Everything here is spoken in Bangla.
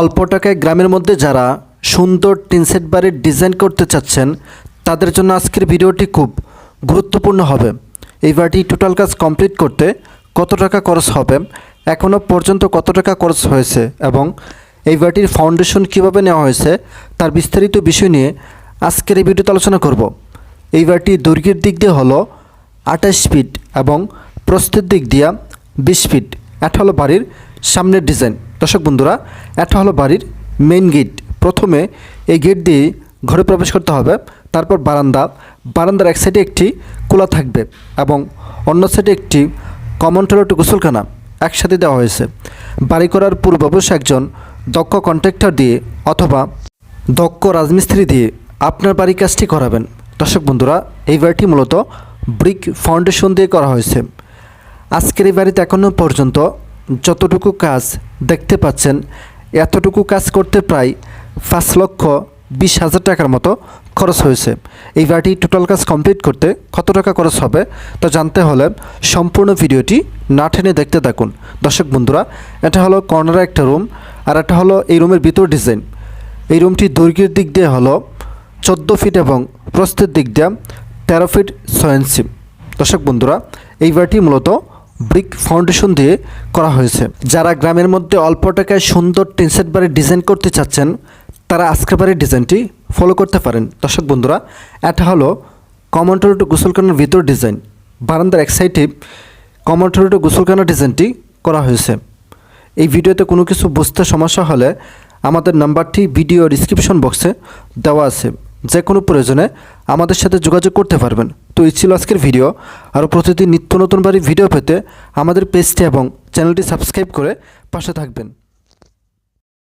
অল্প টাকায় গ্রামের মধ্যে যারা সুন্দর টিনসেট বাড়ির ডিজাইন করতে চাচ্ছেন, তাদের জন্য আজকের ভিডিওটি খুব গুরুত্বপূর্ণ হবে। এই বাড়িটি টোটাল কাজ কমপ্লিট করতে কত টাকা খরচ হবে এখনও পর্যন্ত কত টাকা খরচ হয়েছে এবং এই বাড়িটির ফাউন্ডেশন কীভাবে নেওয়া হয়েছে, তার বিস্তারিত বিষয় নিয়ে আজকের এই ভিডিওতে আলোচনা করব। এই বাড়িটি দৈর্ঘ্যের দিক দিয়ে হলো আঠাশ ফিট এবং প্রস্থের দিক দিয়া বিশ ফিট এটা হলো বাড়ির সামনের ডিজাইন দর্শক বন্ধুরা, এটা হলো বাড়ির মেইন গেট প্রথমে এই গেট দিয়ে ঘরে প্রবেশ করতে হবে, তারপর বারান্দা। বারান্দার এক সাইডে একটি কোলা থাকবে এবং অন্য সাইডে একটি কমন টয়লেট গোসলখানা একসাথে দেওয়া হয়েছে। বাড়ি করার পূর্বাবশ একজন দক্ষ কন্ট্রাক্টর দিয়ে অথবা দক্ষ রাজমিস্ত্রি দিয়ে আপনার বাড়ির কাজটি করাবেন। দর্শক বন্ধুরা, এই বাড়িটি মূলত ব্রিক ফাউন্ডেশন দিয়ে করা হয়েছে। আজকের এই বাড়িতে এখনও পর্যন্ত যতটুকু কাজ দেখতে পাচ্ছেন, এতটুকু কাজ করতে প্রায় পাঁচ লক্ষ বিশ হাজার টাকার মতো খরচ হয়েছে। এই বাড়িটি টোটাল কাজ কমপ্লিট করতে কত টাকা খরচ হবে তা জানতে হলে সম্পূর্ণ ভিডিওটি না টেনে দেখতে থাকুন। দর্শক বন্ধুরা, এটা হলো কর্নারে একটা রুম আর এটা হলো এই রুমের ভিতর ডিজাইন এই রুমটি দৈর্ঘ্যের দিক দিয়ে হলো চোদ্দ ফিট এবং প্রস্থের দিক দিয়ে তেরো ফিট ছয় ইঞ্চি দর্শক বন্ধুরা, এই বাড়িটি মূলত ব্রিক ফাউন্ডেশন দিয়ে করা হয়েছে। যারা গ্রামের মধ্যে অল্প টাকায় সুন্দর টিনসেট বাড়ির ডিজাইন করতে চাচ্ছেন, তারা আজকের বাড়ির ডিজাইনটি ফলো করতে পারেন। দর্শক বন্ধুরা, এটা হলো কমন টয়লেট গোসলখানার ভিতর ডিজাইন। বারান্দার এক সাইডে কমন টয়লেট গোসলখানার ডিজাইনটি করা হয়েছে। এই ভিডিওতে কোনো কিছু বুঝতে সমস্যা হলে আমাদের নাম্বারটি ভিডিও ডিসক্রিপশন বক্সে দেওয়া আছে। যে কোনো প্রয়োজনে আমাদের সাথে যোগাযোগ করতে পারবেন। তো এই ছিল আজকের ভিডিও আরও প্রতিদিন নিত্য নতুন বাড়ি ভিডিও পেতে আমাদের পেজটি এবং চ্যানেলটি সাবস্ক্রাইব করে পাশে থাকবেন।